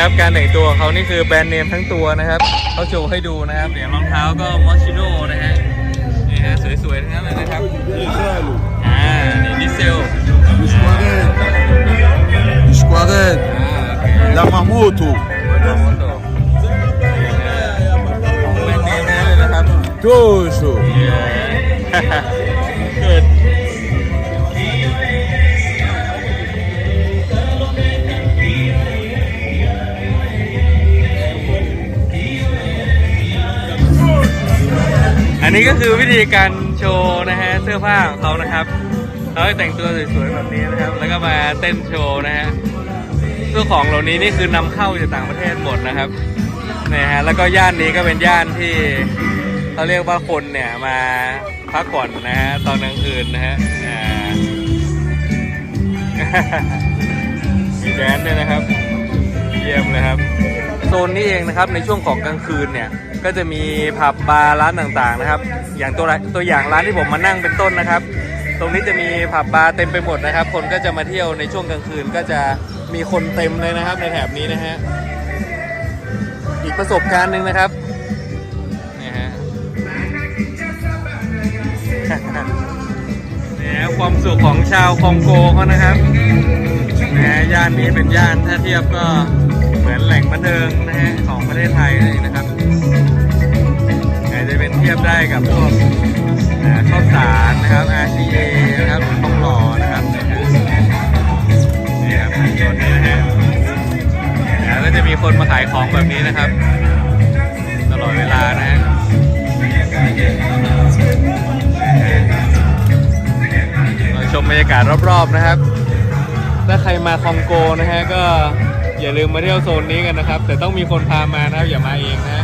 นี่นะครับ การแต่งตัวของเขานี่คือแบรนด์เนมทั้งตัวนะครับเขาโชว์ให้ดูนะครับเดี๋ยวรองเท้าก็มอชิโน่นะฮะนี่ฮะสวยๆทั้งนั้นเลยนะครับ Giselo, อ่านี่ดิเซล Squared, Squared, อ่าโอเค Yamamoto, ของโตของแบรนด์เนมทั้งนั้นเลยนะครับ Tojo. เนี้ก็คือวิธีการโชว์นะฮะเสื้อผ้าของเขานะครับเขาให้แต่งตัวสวยๆแบบนี้นะครับ แล้วก็มาเต้นโชว์นะฮะเสื้อของเหล่านี้นี่คือนำเข้าจากต่างประเทศหมดนะครับนี่ฮะแล้วก็ย่านนี้ก็เป็นย่านที่เขาเรียกว่าคนเนี่ยมาพักผ่อนนะฮะตอนกลางคืนนะฮะมีแดนด้วยนะครับ เยี่ยมเลยครับ โซนนี้เองนะครับในช่วงของกลางคืนเนี่ยก็จะมีผับบาร์ร้านต่างๆนะครับ อย่างตัวตัวอย่างร้านที่ผมมานั่งเป็นต้นนะครับ ตรงนี้จะมีผับบาร์เต็มไปหมดนะครับ คนก็จะมาเที่ยวในช่วงกลางคืนก็จะมีคนเต็มเลยนะครับในแถบนี้นะฮะอีกประสบการณ์หนึ่งนะครับนี่ฮะนี่ยความสุขของชาวคองโกเขานะครับนะย่านนี้เป็นย่านถ้าเทียบก็ มือนแหล่งบันเทิงนะฮะของประเทศไทยเลยนะครับอาจจะเป็นเทียบได้กับพวกข้าวสารนะครับ RCA นะครับทองหล่อนะครับนี่ครับส่วนนี้นะฮะแล้วก็จะมีคนมาขายของแบบนี้นะครับ ตลอดเวลานะฮะเราชมบรรยากาศรอบๆนะครับ ถ้าใครมาคองโกนะฮะก็ อย่าลืมมาเที่ยวโซนนี้กันนะครับ แต่ต้องมีคนพามานะครับอย่ามาเองนะ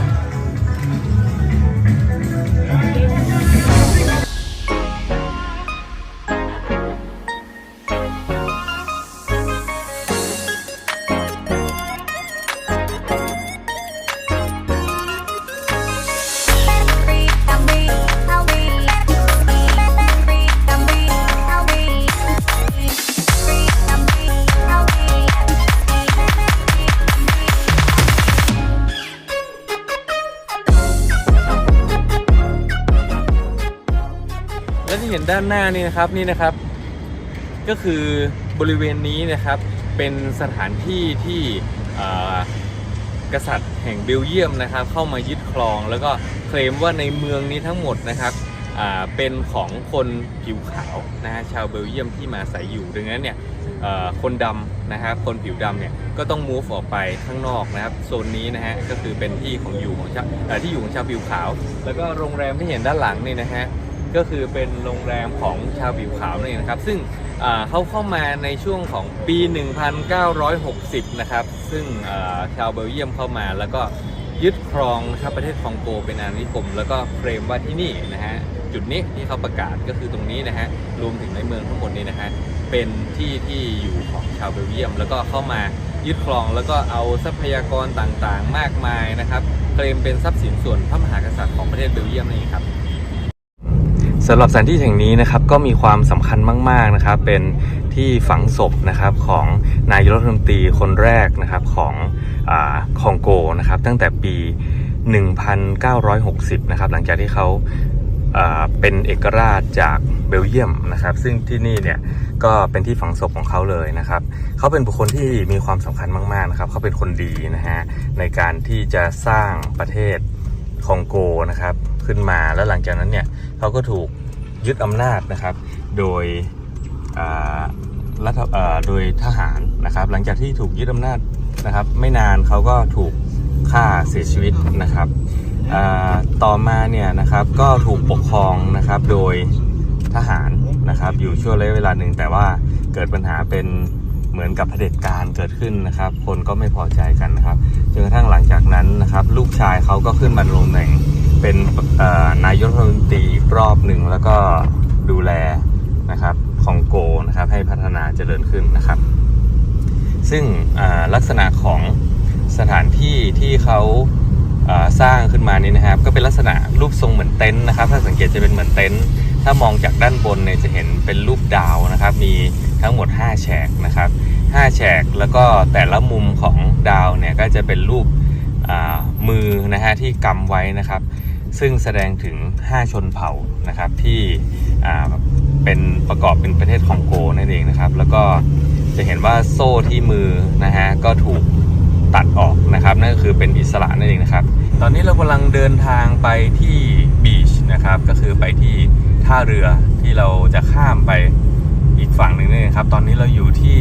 ด้านหน้านี่นะครับนี่นะครับ ก็คือบริเวณนี้นะครับเป็นสถานที่ที่กษัตริย์แห่งเบลเยียมนะครับ เข้ามายึดครอง แล้วก็เคลมว่าในเมืองนี้ทั้งหมดนะครับเป็นของคนผิวขาวนะฮะชาวเบลเยียมที่มาอาศัยอยู่ดังนั้นเนี่ยคนดำนะครับคนผิวดำเนี่ยก็ต้อง move ออกไปข้างนอกนะครับโซนนี้นะฮะก็คือเป็นที่ของอยู่ของชาวที่อยู่ของชาวผิวขาว แล้วก็โรงแรมที่เห็นด้านหลังนี่นะฮะ ก็คือเป็นโรงแรมของชาวผิวขาวนั่นเองนะครับ ซึ่งเขาเข้ามาในช่วงของปี 1960 นะครับ ซึ่งชาวเบลเยียมเข้ามาแล้วก็ยึดครองนะครับประเทศคองโกเป็นอาณานิคม แล้วก็เคลมว่าที่นี่นะฮะจุดนี้ที่เขาประกาศก็คือตรงนี้นะฮะรวมถึงในเมืองทั้งหมดนี้นะฮะเป็นที่ที่อยู่ของชาวเบลเยียม แล้วก็เข้ามายึดครองแล้วก็เอาทรัพยากรต่างๆ มากมายนะครับเคลมเป็นทรัพย์สินส่วนพระมหากษัตริย์ของประเทศเบลเยียมนั่ครับ สำหรับสถานที่แห่งนี้นะครับก็มีความสำคัญมาก ๆนะครับ เป็นที่ฝังศพนะครับของนายรัฐมนตรีคนแรกนะครับของอคองโกนะครับ ตั้งแต่ปี 1960 นะครับ หลังจากที่เขาาเป็นเอกราชจากเบลเยียมนะครับ ซึ่งที่นี่เนี่ยก็เป็นที่ฝังศพของเขาเลยนะครับ เขาเป็นบุคคลที่มีความสำคัญมาก ๆนะครับ เขาเป็นคนดีนะฮะในการที่จะสร้างประเทศ คองโกนะครับขึ้นมาแล้วหลังจากนั้นเนี่ยเขาก็ถูกยึดอำนาจนะครับ โดยรัฐโดยทหารนะครับ หลังจากที่ถูกยึดอำนาจนะครับ ไม่นานเขาก็ถูกฆ่าเสียชีวิตนะครับต่อมาเนี่ยนะครับก็ถูกปกครองนะครับโดยทหารนะครับ อยู่ช่วงระยะเวลาหนึ่งแต่ว่าเกิดปัญหาเป็นเหมือนกับเผด็จการเกิดขึ้นนะครับ คนก็ไม่พอใจกันนะครับจนกระทั่งหลังจาก นั้นนะครับ ลูกชายเขาก็ขึ้นมาลงแหน่งเป็นนายกรัฐมนตรีอีกรอบหนึ่งแล้วก็ดูแลนะครับคองโกนะครับให้พัฒนาเจริญขึ้นนะครับ ซึ่งลักษณะของสถานที่ที่เขาสร้างขึ้นมานี้นะครับ ก็เป็นลักษณะรูปทรงเหมือนเต็นท์นะครับ ถ้าสังเกตจะเป็นเหมือนเต็นท์ถ้ามองจากด้านบนเนี่ยจะเห็นเป็นรูปดาวนะครับ มีทั้งหมด 5 แฉกนะครับ5แฉกแล้วก็แต่ละมุมของดาวเนี่ยก็จะเป็นรูป มือนะฮะที่กำไว้นะครับ ซึ่งแสดงถึง 5 ชนเผ่านะครับที่เป็นประกอบเป็นประเทศคองโกนั่นเองนะครับ แล้วก็จะเห็นว่าโซ่ที่มือนะฮะก็ถูกตัดออกนะครับนั่นก็คือเป็นอิสระนั่นเองนะครับ ตอนนี้เรากำลังเดินทางไปที่บีชนะครับก็คือไปที่ท่าเรือที่เราจะข้ามไปอีกฝั่งหนึ่งนี่นเองครับ ตอนนี้เราอยู่ที่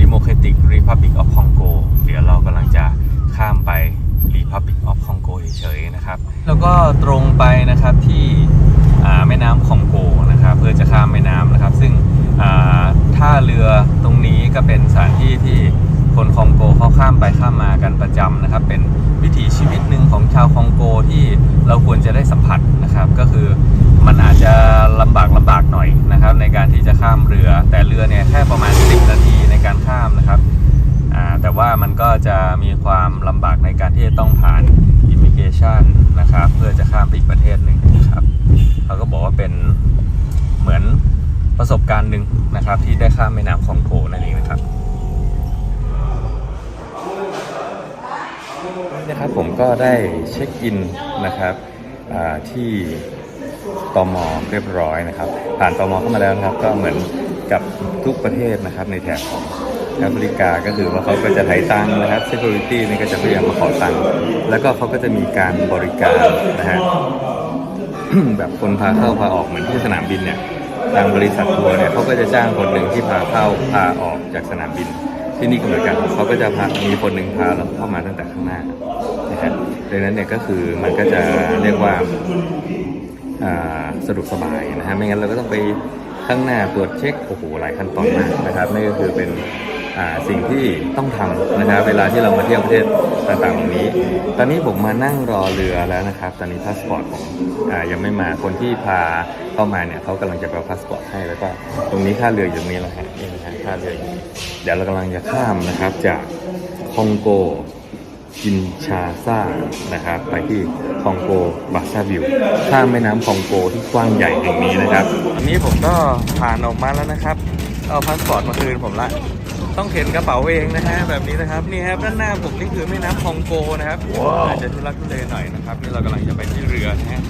Democratic Republic of Congo เดี๋ยวเรากำลังจะ ข้ามไป Republic of Congo เฉยๆนะครับ แล้วก็ตรงไปนะครับที่อ่าแม่น้ำคองโกนะครับเพื่อจะข้ามแม่น้ำนะครับ ซึ่งอ่าท่าเรือตรงนี้ก็เป็นสถานที่ที่คนคองโกเขาข้ามไปข้ามมากันประจำนะครับ เป็นวิถีชีวิตหนึ่งของชาวคองโกที่เราควรจะได้สัมผัสนะครับ ก็คือมันอาจจะลำบากลำบากหน่อยนะครับ ในการที่จะข้ามเรือ แต่เรือเนี่ยแค่ประมาณ 10 นาทีในการข้ามนะครับ แต่ว่ามันก็จะมีความลำบากในการที่จะต้องผ่านอิมิเกชันนะครับเพื่อจะข้ามไปอีกประเทศหนึ่งนะครับเขาก็บอกว่าเป็นเหมือนประสบการณ์หนึ่งนะครับ ที่ได้ข้ามแม่น้ำคองโกนั่นเองนะครับนี่นะครับผมก็ได้เช็คอินนะครับที่ตมเรียบร้อยนะครับ ผ่านตมเข้ามาแล้วนะครับ ก็เหมือนกับทุกประเทศนะครับในแถบของ แอฟริกาก็คือว่าเขาก็จะไถ่ตังค์นะครับ security นี่ก็จะพยายามมาขอตังค์แล้วก็เขาก็จะมีการบริการนะฮะแบบคนพาเข้าพาออกเหมือนที่สนามบินเนี่ยทางบริษัททัวร์เนี่ยเขาก็จะจ้างคนหนึ่งที่พาเข้าพาออกจากสนามบิน ที่นี่ก็เหมือนกันเขาก็จะพามีคนหนึ่งพาเราเข้ามาตั้งแต่ข้างหน้านะฮะดังนั้นเนี่ยก็คือมันก็จะเรียกว่าอ่าสะดวกสบายนะฮะไม่งั้นเราก็ต้องไปข้างหน้าตรวจเช็คโอ้โหหลายขั้นตอนมากนะครับนี่ก็คือเป็น สิ่งที่ต้องทำนะครับเวลาที่เรามาเที่ยวประเทศต่างๆเหล่านี้ ตอนนี้ผมมานั่งรอเรือแล้วนะครับ ตอนนี้พาสปอร์ตผมอ่ายังไม่มาคนที่พาเข้ามาเนี่ยเขากำลังจะเอาพาสปอร์ตให้แล้วก็ตรงนี้ค่าเรืออยู่ตรงนี้แล้วฮะนี่นะฮะค่าเรืออยู่เดี๋ยวเรากำลังจะข้ามนะครับจากคองโกกินชาซ่านะครับไปที่คองโกบาซาวิวข้ามแม่น้ำคองโกที่กว้างใหญ่แห่งนี้นะครับอันนี้ผมก็ผ่านออกมาแล้วนะครับ เอาพาสปอร์ตมาคืนผมละ ต้องเข็นกระเป๋าเองนะฮะแบบนี้นะครับนี่ครับด้านหน้าผมนี่คือแม่น้ำคองโกนะครับอาจจะทุลักทุเลหน่อยนะครับนี่เรากำลังจะไปที่เรือนะฮะ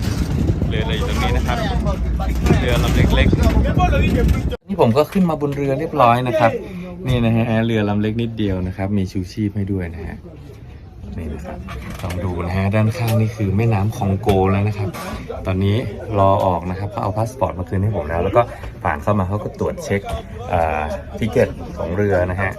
เรืออะไรอยู่ตรงนี้นะครับ เรือลำเล็กๆนี่ผมก็ขึ้นมาบนเรือเรียบร้อยนะครับ นี่นะฮะเรือลำเล็กนิดเดียวนะครับ มีชูชีพให้ด้วยนะฮะ นี่นะครับลองดูนะฮะด้านข้างนี่คือแม่น้ำคองโกแล้วนะครับ ตอนนี้รอออกนะครับเขาเอาพาสปอร์ตมาคืนให้ผมแล้ว แล้วก็ผ่านเข้ามาเขาก็ตรวจเช็คทิเกตของเรือนะฮะ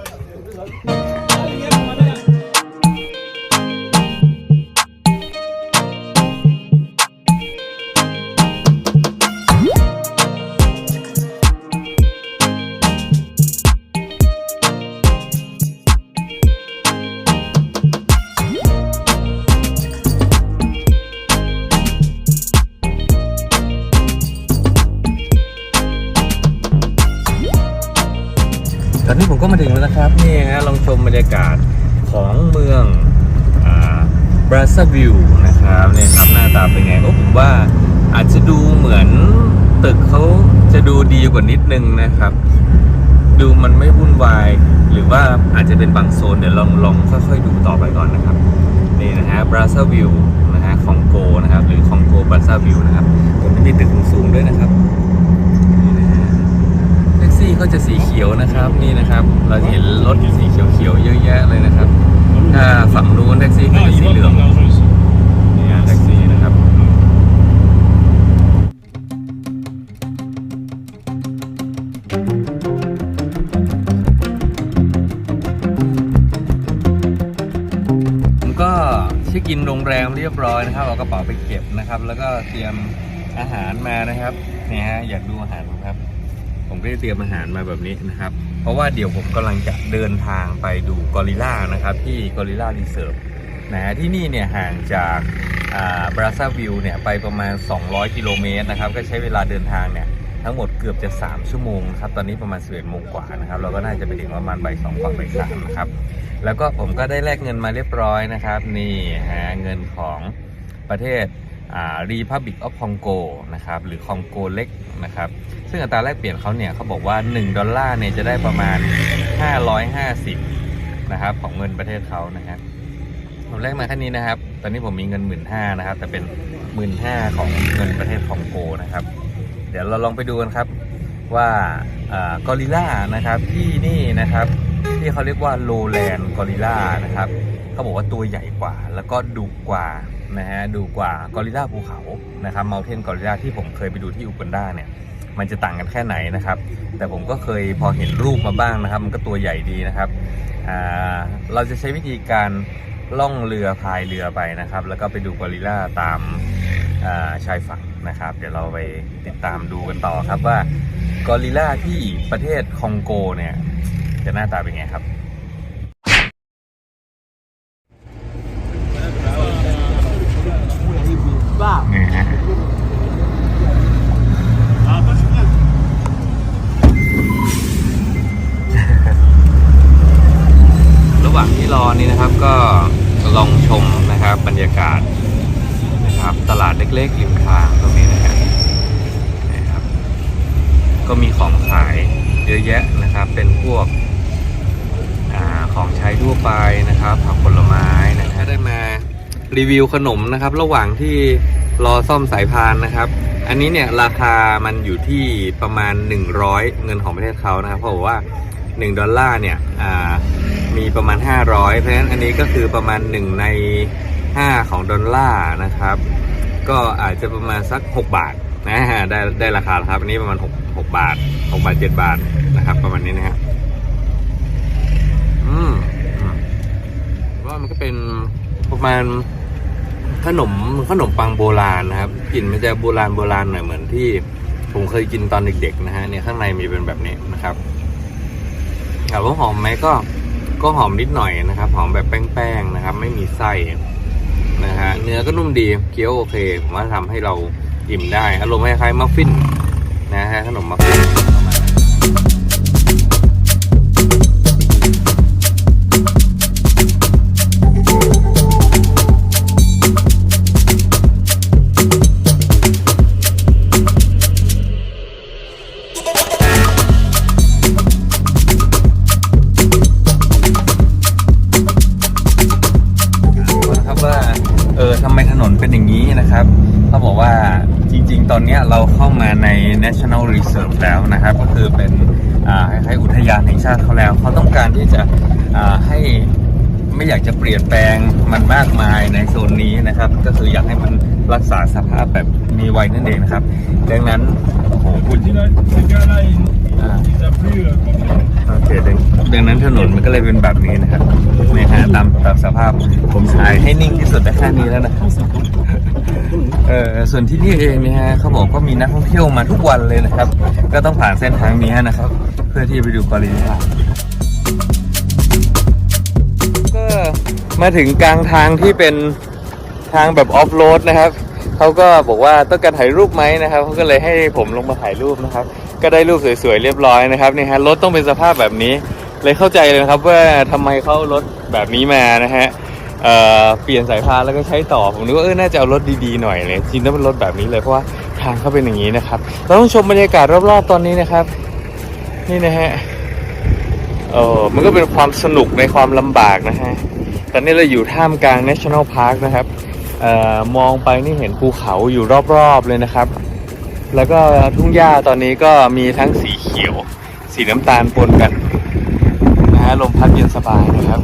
าซาวิลนะครับเนี่ยครับหน้าตาเป็นไงโอ้ผมว่าอาจจะดูเหมือนตึกเขาจะดูดีกว่านิดนึงนะครับ ดูมันไม่วุ่นวาย หรือว่าอาจจะเป็นบางโซนเดี๋ยวลองลองค่อยๆดูต่อไปก่อนนะครับนี่นะฮะบราซาวิลนะฮะคองโกนะครับ หรือคองโกบราซาวิลนะครับตรงนี้มีตึกสูงๆด้วยนะครับนี่นะฮะแท็กซี่ก็จะสีเขียวนะครับนี่นะครับ เราเห็นรถสีเขียวๆเยอะแยะเลยนะครับ ถ้าฝั่งนู้นแท็กซี่ก็จะสีเหลืองนี่ฮะแท็กซี่นะครับผมก็เช็คอินโรงแรมเรียบร้อยนะครับเอากระเป๋าไปเก็บนะครับ แล้วก็เตรียมอาหารมานะครับนี่ฮะอยากดูอาหารครับ ผมก็จะเตรียมอาหารมาแบบนี้นะครับ ราะว่าเดี๋ยวผมกำลังจะเดินทางไปดูกอริล่านะครับ ที่กอริล่ารีเซิร์ฟนะฮะที่นี่เนี่ยห่างจากบราซาวิลเนี่ยไปประมาณ 200 กิโลเมตรนะครับ ก็ใช้เวลาเดินทางเนี่ยทั้งหมดเกือบจะ 3 ชั่วโมงครับ ตอนนี้ประมาณ 11โมงกว่านะครับ เราก็น่าจะไปถึงประมาณบ่ายสองกว่าบ่ายสามนะครับ แล้วก็ผมก็ได้แลกเงินมาเรียบร้อยนะครับ นี่ฮะเงินของประเทศ รีพับบิกออฟคองโกนะครับหรือคองโกเล็กนะครับซึ่งอัตราแลกเปลี่ยนเขาเนี่ยเขาบอกว่า 1 ดอลลาร์เนี่ยจะได้ประมาณ 550นะครับของเงินประเทศเขานะฮะผมแลกมาแค่นี้นะครับ ตอนนี้ผมมีเงิน 1 5ื่นนะครับ แต่เป็น 1 5ื่นของเงินประเทศคองโกนะครับ เดี๋ยวเราลองไปดูกันครับว่ากอริล่านะครับที่นี่นะครับที่เขาเรียกว่าโลแลนกอริล่านะครับเขาบอกว่าตัวใหญ่กว่าแล้วก็ดุกว่า นะฮะดุกว่ากอริล่าภูเขานะครับเมลเทนกอริล่าที่ผมเคยไปดูที่อูกันดาเนี่ยมันจะต่างกันแค่ไหนนะครับ แต่ผมก็เคยพอเห็นรูปมาบ้างนะครับ มันก็ตัวใหญ่ดีนะครับเราจะใช้วิธีการล่องเรือพายเรือไปนะครับ แล้วก็ไปดูกอริลลาตามาชายฝั่งนะครับ เดี๋ยวเราไปติดตามดูกันต่อครับว่ากอริลลาที่ประเทศคองโกเนี่ยจะหน้าตาเป็นไงครับ นี่ฮะระหว่างที่รอนี่นะครับก็ลองชมนะครับบรรยากาศนะครับตลาดเล็กๆริมทางตรงนี้นะครับนะครับ ก็มีของขายเยอะแยะนะครับ เป็นพวกอาของใช้ทั่วไปนะครับผักผลไม้นะครับได้มา รีวิวขนมนะครับ ระหว่างที่รอซ่อมสายพานนะครับ อันนี้เนี่ยราคามันอยู่ที่ประมาณ 100 เงินของประเทศเขานะครับเพราะว่า 1 ดอลลาร์เนี่ยมีประมาณ 500 เพราะฉะนั้นอันนี้ก็คือประมาณ 1 ใน 5 ของดอลลาร์นะครับ ก็อาจจะประมาณสัก 6 บาทนะฮะได้ได้ราคาครับอันนี้ประมาณ 6 6 บาท 6 บาท 7 บาทนะครับ ประมาณนี้นะฮะอืมว่ามันก็เป็นประมาณ ขนมขนมปังโบราณนะครับกลิ่นมันจะโบราณโบราณหน่อยเหมือนที่ผมเคยกินตอนเด็กๆนะฮะเนี่ยข้างในมีเป็นแบบนี้นะครับถามว่าหอมไหมก็ก็หอมนิดหน่อยนะครับ หอมแบบแป้งๆนะครับ ไม่มีไส้นะฮะเนื้อก็นุ่มดีเคี้ยวโอเคผมว่าทำให้เราอิ่มได้อารมณ์คล้ายๆมัฟฟินนะฮะขนมมัฟฟิน ลี่ยนแปลงมันมากมายในโซนนี้นะครับ ก็คืออยากให้มันรักษาสภาพแบบมีไว้นั่นเองนะครับ ดังนั้นโอ้โหพูด Ces gars-là, ils, Ah. ils appuient euh, comme ça. โอเคดังดังนั้นถนนมันก็เลยเป็นแบบนี้นะครับนี่ฮะตามตามสภาพผมถ่ายให้นิ่งที่สุดได้แค่นี้แล้วนะเออส่วนที่นี่เองเนี่ยฮะเขาบอกก็มีนักท่องเที่ยวมาทุกวันเลยนะครับ ก็ต้องผ่านเส้นทางนี้นะครับ เพื่อที่ไปดูกอริล มาถึงกลางทางที่เป็นทางแบบออฟโรดนะครับเขาก็บอกว่าต้องการถ่ายรูปไหมนะครับเขาก็เลยให้ผมลงมาถ่ายรูปนะครับ ก็ได้รูปสวยๆเรียบร้อยนะครับนี่ฮะรถต้องเป็นสภาพแบบนี้ เลยเข้าใจเลยนะครับว่าทำไมเขารถแบบนี้มานะฮะเเปลี่ยนสายพานแล้วก็ใช้ต่อผมนึกว่าเออน่าจะเอารถดีๆหน่อยเลยจริงต้องเป็นรถแบบนี้เลยเพราะว่าทางเขาเป็นอย่างนี้นะครับ เราต้องชมบรรยากาศรอบๆตอนนี้นะครับ นี่นะฮะเออมันก็เป็นความสนุกในความลำบากนะฮะ ตอนนี้เราอยู่ท่ามกลาง National Park นะครับออมองไปนี่เห็นภูเขาอยู่รอบๆเลยนะครับ แล้วก็ทุ่งหญ้าตอนนี้ก็มีทั้งสีเขียว สีน้ำตาลปนกันนะฮะลมพัดเย็นสบายนะครับ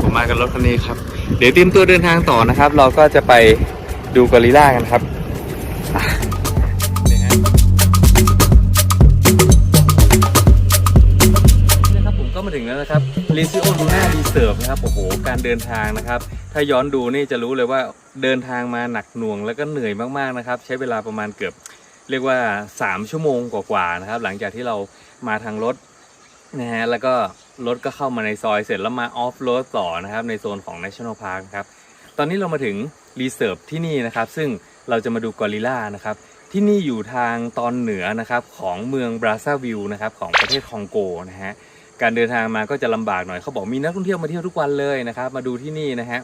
ผมมากับรถคันนี้ครับ เดี๋ยวเตรียมตัวเดินทางต่อนะครับ เราก็จะไปดูกอริลล่ากันครับ ลิซิโอลูน่ารีเซิร์ฟนะครับโอ้โหการเดินทางนะครับ ถ้าย้อนดูนี่จะรู้เลยว่าเดินทางมาหนักหน่วงแล้วก็เหนื่อยมากๆนะครับ ใช้เวลาประมาณเกือบเรียกว่า 3 ชั่วโมงกว่าๆนะครับ หลังจากที่เรามาทางรถนะฮะแล้วก็รถก็เข้ามาในซอยเสร็จแล้วมาออฟโรดต่อนะครับ ในโซนของ National Park ครับตอนนี้เรามาถึงรีเซิร์ฟที่นี่นะครับ ซึ่งเราจะมาดูกอริลลานะครับที่นี่อยู่ทางตอนเหนือนะครับของเมืองบราซาวิลนะครับของประเทศคองโกนะฮะ การเดินทางมาก็จะลำบากหน่อยเขาบอกมีนักท่องเที่ยวมาเที่ยวทุกวันเลยนะครับ มาดูที่นี่นะฮะ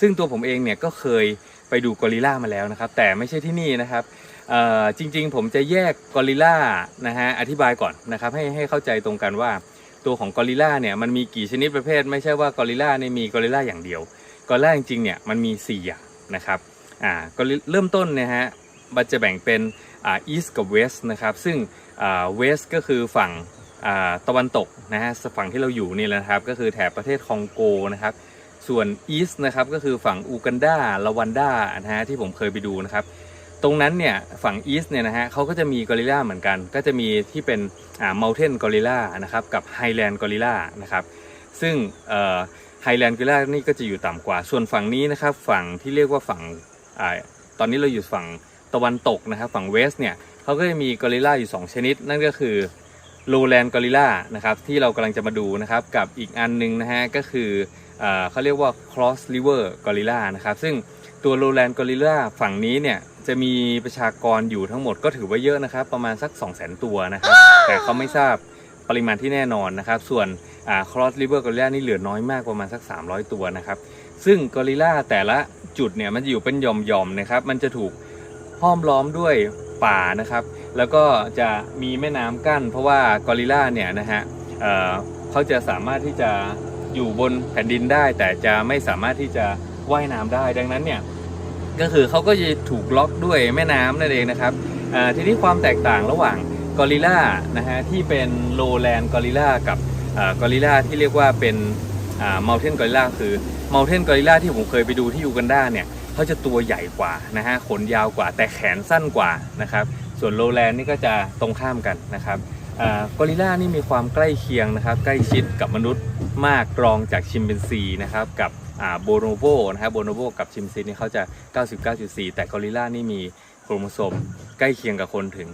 ซึ่งตัวผมเองเนี่ยก็เคยไปดูกอริลลามาแล้วนะครับ แต่ไม่ใช่ที่นี่นะครับเอ่อจริงๆ ผมจะแยกกอริลลานะฮะอธิบายก่อนนะครับให้ให้เข้าใจตรงกันว่าตัวของกอริลลาเนี่ยมันมีกี่ชนิดประเภท ไม่ใช่ว่ากอริลลาเนี่ยมีกอริลลาอย่างเดียวกอริลลาจริงๆเนี่ยมันมี 4 อย่างนะครับอ่ากอริเริ่มต้นนะฮะมันจะแบ่งเป็นอ่า east กับ west นะครับซึ่งอ่า west ก็คือฝั่ง ตะวันตกนะฮะฝั่งที่เราอยู่นี่แหละครับ ก็คือแถบประเทศคองโกนะครับ ส่วนอีสต์นะครับก็คือฝั่งอูกันดาลาวันดานะฮะที่ผมเคยไปดูนะครับ ตรงนั้นเนี่ยฝั่งอีสต์เนี่ยนะฮะเขาก็จะมีกอริลลาเหมือนกัน ก็จะมีที่เป็นอ่า mountain gorilla นะครับกับ highland gorilla นะครับซึ่งไฮแลนด์กอริลลานี่ก็จะอยู่ต่ำกว่า ส่วนฝั่งนี้นะครับฝั่งที่เรียกว่าฝั่งอาตอนนี้เราอยู่ฝั่งตะวันตกนะครับฝั่งเวสเนี่ยเขาก็จะมีกอริลลาอยู่ 2 ชนิด นั่นก็คือ lowland gorilla นะครับที่เรากำลังจะมาดูนะครับกับอีกอันหนึงนะฮะก็คือเอ่อเขาเรียกว่า cross river gorilla นะครับซึ่งตัว lowland gorilla ฝั่งนี้เนี่ยจะมีประชากรอยู่ทั้งหมดก็ถือว่าเยอะนะครับ ประมาณสัก 2 0 0 0 0 0 ตัวนะครับ แต่เขาไม่ทราบปริมาณที่แน่นอนนะครับ ส่วนอ่า cross river gorilla นี่เหลือน้อยมากประมาณสัก 300 ตัวนะครับ ซึ่งกอริลลาแต่ละจุดเนี่ยมันจะอยู่เป็นหย่อมๆนะครับ มันจะถูกห้อมล้อมด้วยป่านะครับ แล้วก็จะมีแม่น้ำกั้น เพราะว่ากอริลลาเนี่ยนะฮะเเขาจะสามารถที่จะอยู่บนแผ่นดินได้ แต่จะไม่สามารถที่จะว่ายน้ำได้ดังนั้นเนี่ยก็คือเขาก็จะถูกล็อกด้วยแม่น้ำนั่นเองนะครับทีนี้ความแตกต่างระหว่างกอริลลานะฮะที่เป็นโลแลนด์กอริลลากับอกอริลลาที่เรียกว่าเป็นอ่า mountain gorilla คือ mountain gorilla ที่ผมเคยไปดูที่ยูกันดาเนี่ยเขาจะตัวใหญ่กว่านะฮะขนยาวกว่าแต่แขนสั้นกว่านะครับ ส่วนโลแลนด์นี่ก็จะตรงข้ามกันนะครับกอริลลานี่มีความใกล้เคียงนะครับ ใกล้ชิดกับมนุษย์มากรองจากชิมเปนซีนะครับกับโบโนโบนะครับโบโนโบกับชิมซีนี่เขาจะ 99.4 แต่กอริลลานี่มีโครโมโซมใกล้เคียงกับคนถึง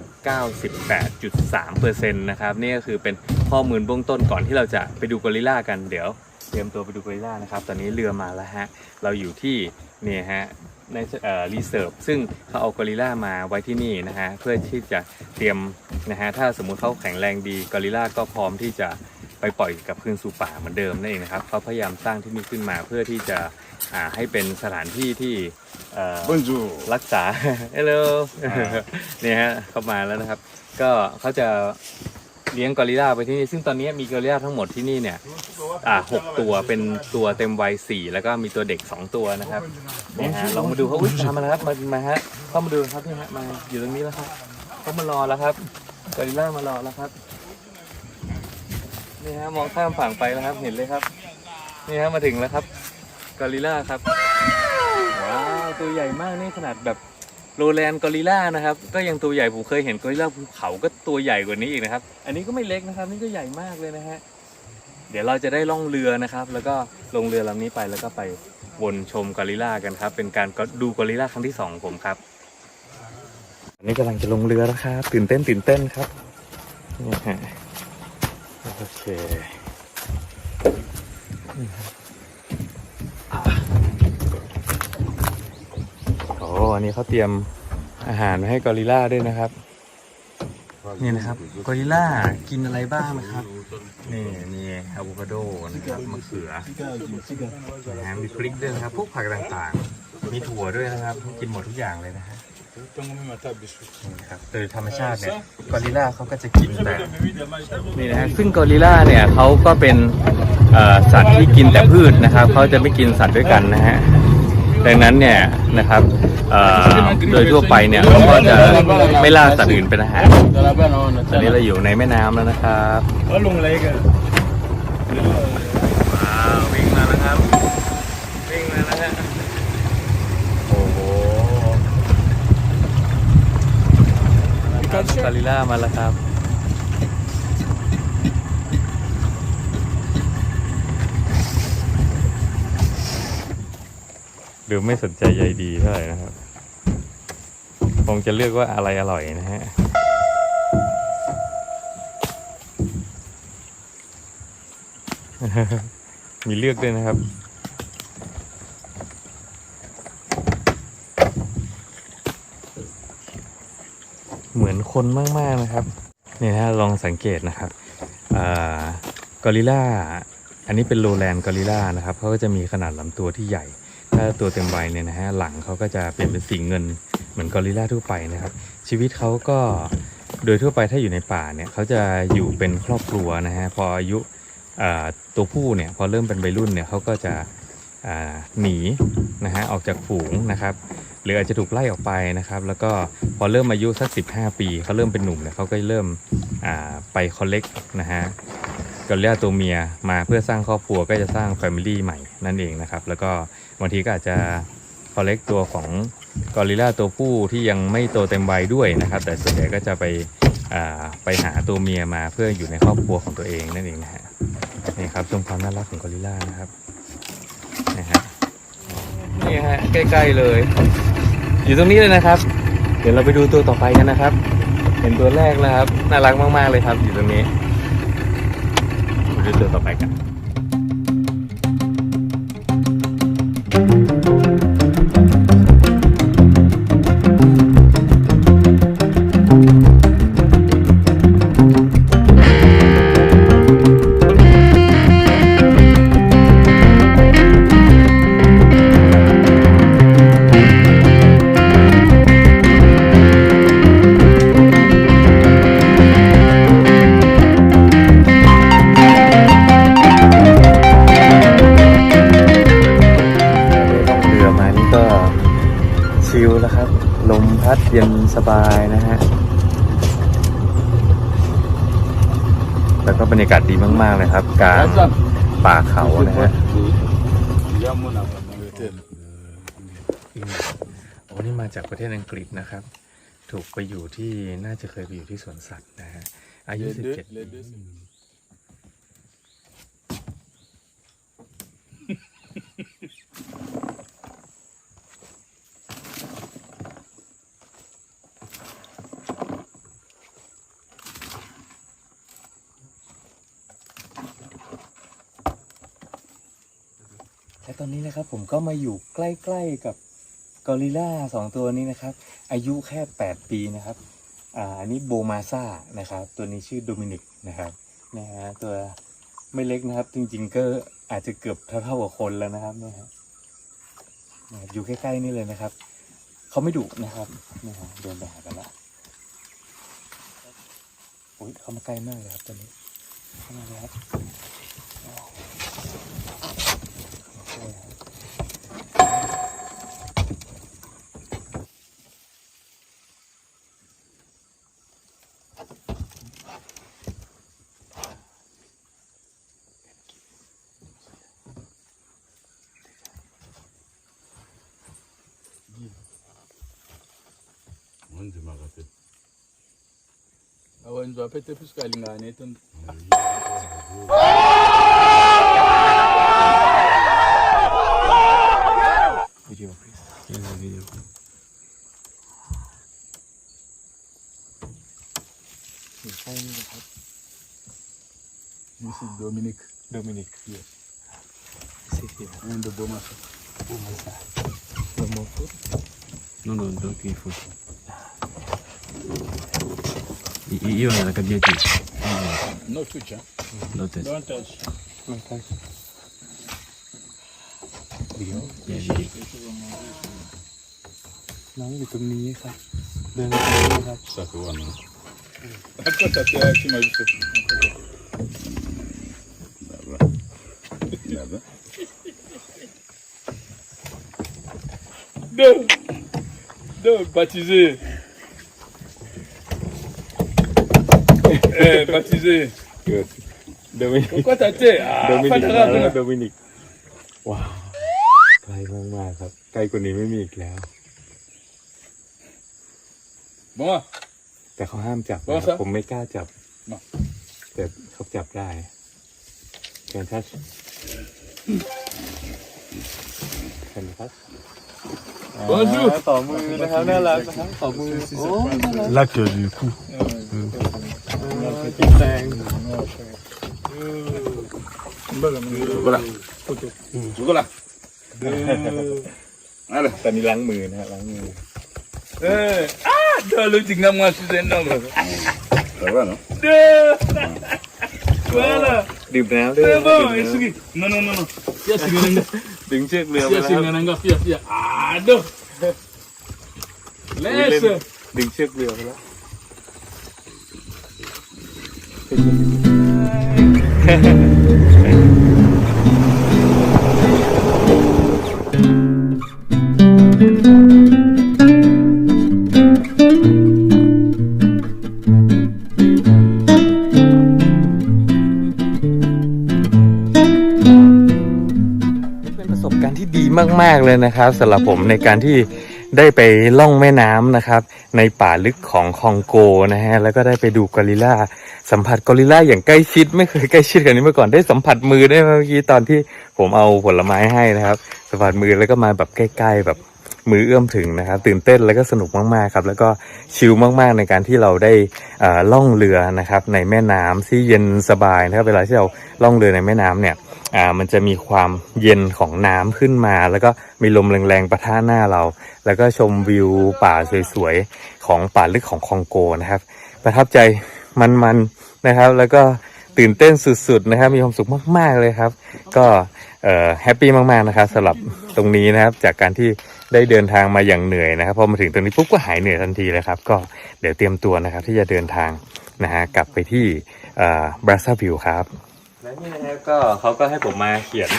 98.3%นะครับนี่ก็คือเป็นข้อมูลเบื้องต้นก่อนที่เราจะไปดูกอริลลากันเดี๋ยวเตรียมตัวไปดูกอริลลานะครับ ตอนนี้เรือมาแล้วฮะ เราอยู่ที่เนี่ยฮะ ในเอ่อรีเซิร์ฟซึ่งเขาเอากอริลลามาไว้ที่นี่นะฮะเพื่อที่จะเตรียมนะฮะถ้าสมมุติเขาแข็งแรงดีกอริลลาก็พร้อมที่จะไปปล่อยกลับคืนสู่ป่าเหมือนเดิมนั่นเองนะครับเขาพยายามสร้างที่นี่ขึ้นมาเพื่อที่จะอ่าให้เป็นสถานที่ที่เอ่อ Bonjour. รักษาฮัลโหลเนี่ยฮะเข้ามาแล้วนะครับ ก็เขาจะ เลี้ยงกอริลลาไปที่นี่ซึ่งตอนนี้มีกอริลลาทั้งหมดที่นี่เนี่ยอ่าหกตัวเป็นตัวเต็มวัยสี่แล้วก็มีตัวเด็กสองตัวนะครับเนี่ยฮะลองมาดูเขาอุ้ยตามมาแล้วครับมามาฮะเข้ามาดูครับนี่ฮะมาอยู่ตรงนี้แล้วครับเขามารอแล้วครับกอริลลามารอแล้วครับนี่ฮะมองข้ามฝั่งไปแล้วครับเห็นเลยครับนี่ฮะมาถึงแล้วครับกอริลลาครับว้าวตัวใหญ่มากนี่ขนาดแบบ โรแลนด์กอริลลานะครับ ก็ยังตัวใหญ่ผมเคยเห็นกอริลลาภูเขาก็ตัวใหญ่กว่านี้อีกนะครับ อันนี้ก็ไม่เล็กนะครับ นี่ก็ใหญ่มากเลยนะฮะ เดี๋ยวเราจะได้ล่องเรือนะครับ แล้วก็ลงเรือลำนี้ไปแล้วก็ไปวนชมกอริลลากันครับ เป็นการดูกอริลลาครั้งที่สองของผมครับอันนี้กำลังจะลงเรือแล้วครับตื่นเต้นตื่นเต้นครับนี่ฮะโอเค อ้อันนี้เขาเตรียมอาหารมาให้กอริลลาด้วยนะครับ นี่นะครับกอริลลากินอะไรบ้างนะครับ นี่มีอะโวคาโดนะครับมะเขือนะฮะมีพริกด้วยนะครับพวกผักต่างๆ มีถั่วด้วยนะครับกินหมดทุกอย่างเลยนะฮะ Tengo même ma table de chou. นี่ครับโดยธรรมชาติเนี่ยกอริลลาเขาก็จะกินแต่นี่นะฮะซึ่งกอริลลาเนี่ยเขาก็เป็นเอ่อสัตว์ที่กินแต่พืชนะครับเขาจะไม่กินสัตว์ด้วยกันนะฮะ ดังนั้นเนี่ยนะครับเอ่อโดยทั่วไปเนี่ยเขาก็จะไม่ล่าสัตว์อื่นเป็นอาหาร Dans la balle, on a ตอนนี้เราอยู่ในแม่น้ำแล้วนะครับ Allons, les gars. ว้าววิ่งมาแล้วครับวิ่งมาแล้วฮะโอ้โหกาลิล่ามาแล้วครับ ดูไม่สนใจใยดีเท่าไหร่นะครับ คงจะเลือกว่าอะไรอร่อยนะฮะมีเลือกด้วยนะครับ เหมือนคนมาก ๆ นะครับ เนี่ยนะลองสังเกตนะครับอ่ากอริลลาอันนี้เป็นโลแลนด์กอริลลานะครับเขาก็จะมีขนาดลำตัวที่ใหญ่ ถ้าตัวเต็มวัยเนี่ยนะฮะหลังเขาก็จะเปลี่ยนเป็นสีเงินเหมือนกอริลลาทั่วไปนะครับ ชีวิตเขาก็โดยทั่วไปถ้าอยู่ในป่าเนี่ยเขาจะอยู่เป็นครอบครัวนะฮะพออายุตัวผู้เนี่ยพอเริ่มเป็นวัยรุ่นเนี่ยเขาก็จะหนีนะฮะออกจากฝูงนะครับหรืออาจจะถูกไล่ออกไปนะครับ แล้วก็พอเริ่มอายุสัก 15 ปีเขาเริ่มเป็นหนุ่มเนี่ยเขาก็เริ่มไปคอลเลกนะฮะ กอริลลาตัวเมียมาเพื่อสร้างครอบครัวก็จะสร้างแฟมิลี่ใหม่นั่นเองนะครับ แล้วก็บางทีก็อาจจะคอลเลกตัวของกอริลลาตัวผู้ที่ยังไม่โตเต็มวัยด้วยนะครับ แต่ส่วนใหญ่ก็จะไปไปหาตัวเมียมาเพื่ออยู่ในครอบครัวของตัวเองนั่นเองนะฮะนี่ครับชมความน่ารักของกอริลลานะครับนะฮะนี่ฮะใกล้ๆเลย อยู่ตรงนี้เลยนะครับ เดี๋ยวเราไปดูตัวต่อไปกันนะครับ เห็นตัวแรกแล้วครับน่ารักมากๆเลยครับอยู่ตรงนี้ ไปดูตัว รรยากาศดีมาก ๆ เลยครับกลางป่าเขานะฮะ Jamuna Angleterre. โอ้นี่มาจากประเทศอังกฤษนะครับ ถูกไปอยู่ที่น่าจะเคยไปอยู่ที่สวนสัตว์นะฮะอายุ Les deux, 17 les ปี และตอนนี้นะครับผมก็มาอยู่ใกล้ๆกับกอริลลาสองตัวนี้นะครับ อายุแค่ 8 ปีนะครับอ่าอันนี้โบมาซ่านะครับ ตัวนี้ชื่อโดมินิกนะครับนะฮะตัวไม่เล็กนะครับ จริงๆก็อาจจะเกือบเท่าๆกับคนแล้วนะครับเนี่ยฮะอยู่ใกล้ๆนี่เลยนะครับเขาไม่ดุนะครับนะฮะเดินไปหากันละโอ้ยเขามาใกล้มากเลยครับตัวนี้เข้ามาเลยครับเข้ามาใกล้ครับ Wenzi makate. Awenzi wapete pusikalingane tu. Video please. Yeah, video. อยู่ใกล้นี่นะครับ This is Dominic โดมินิก Yes. สิเดีย and the Bomasa. โดโมฟุต No, no, don't be food. I- i- Io nella gabbietta. No touch, huh? No test. Don't touch. ไม่ใช่เดี๋ยว Yeah, yeah. น้องอยู่ตรงนี้ครับเดินไปตร Do baptisé. eh, baptisé. โดมินิก Pourquoi t'as été โด Ah, มิ pas นิก de มา rap, แล้ว là. โดมินิกว้าวไกลมากๆครับไกลกว่านี้ไม่มีอีกแล้ว Bon, แต่เขาห้ามจับว่านะคซะรับผมไม่กล้าจับ มา แต่เขาจับได้แคนทัชแคนทัช Bonjour ต่อมือนะครับน่ารักนะครับต่อมือโอ้น่ารัก L'acte du coup. กินแตง voilà. Voilà. Allez. ตอนนี้ล้างมือนะฮะล้างมือ Eh, ah, dans le tigna, moi, je suis un homme. Ça va, non Deux. Voilà. ดื่มน้ำด้วย C'est ดื่ม bon, น้ำ Isugi. Non, non, non, non. Yes, Isugi. ดึงเชือกเรือไป Sia แล้ว sih ครับ nggak sia sia. Aduh. เล่น Les. ดึงเชือกเรือไปแล้ว เป็นประสบการณ์ที่ดีมาก ๆ เลยนะครับสำหรับผมในการที่ ได้ไปล่องแม่น้ำนะครับ ในป่าลึกของคองโกนะฮะแล้วก็ได้ไปดูกอริลลาสัมผัสกอริลลาอย่างใกล้ชิด ไม่เคยใกล้ชิดกันนี้มาก่อนได้สัมผัสมือได้เมื่อกี้ตอนที่ผมเอาผลไม้ให้นะครับสัมผัสมือแล้วก็มาแบบใกล้ ๆ แบบมือเอื้อมถึงนะครับ ตื่นเต้นแล้วก็สนุกมากๆครับ แล้วก็ชิลมากๆในการที่เราได้ล่องเรือนะครับ ในแม่น้ำที่เย็นสบายนะครับเวลาที่เราล่องเรือในแม่น้ำเนี่ยมันจะมีความเย็นของน้ำขึ้นมา แล้วก็มีลมแรงๆประทะหน้าเรา แล้วก็ชมวิวป่าสวยๆของป่าลึกของคองโกนะครับ ประทับใจมันๆนะครับ แล้วก็ตื่นเต้นสุดๆนะครับ มีความสุขมากๆเลยครับ ก็แฮปปี้มากๆนะครับสำหรับตรงนี้นะครับ จากการที่ได้เดินทางมาอย่างเหนื่อยนะครับพอมาถึงตรงนี้ปุ๊บก็หายเหนื่อยทันทีเลยครับ ก็เดี๋ยวเตรียมตัวนะครับ ที่จะเดินทางนะฮะกลับไปที่บราซาวิวครับและนี่นะครับก็เขาก็ให้ผมมาเขียน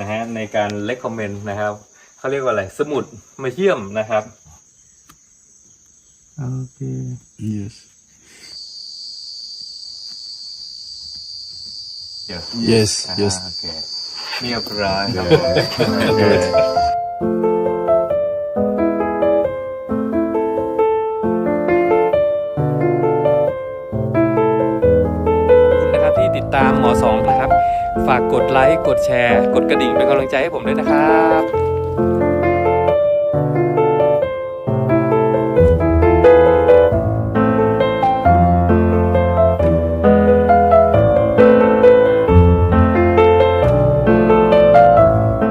นะฮะในการเล c กคอมเมนต์นะครับ เขาเรียกว่าอะไร สมุดมาเยี่ยมนะครับ Okay. Yes. เดี๋ยว Yes. อ่า Yes. โอเคเรียบร้อยครับโอเค ขอบคุณนะครับที่ติดตามหมอสองนะครับ ฝากกดไลค์ กดแชร์ กดกระดิ่งเป็นกำลังใจให้ผมด้วยนะครับ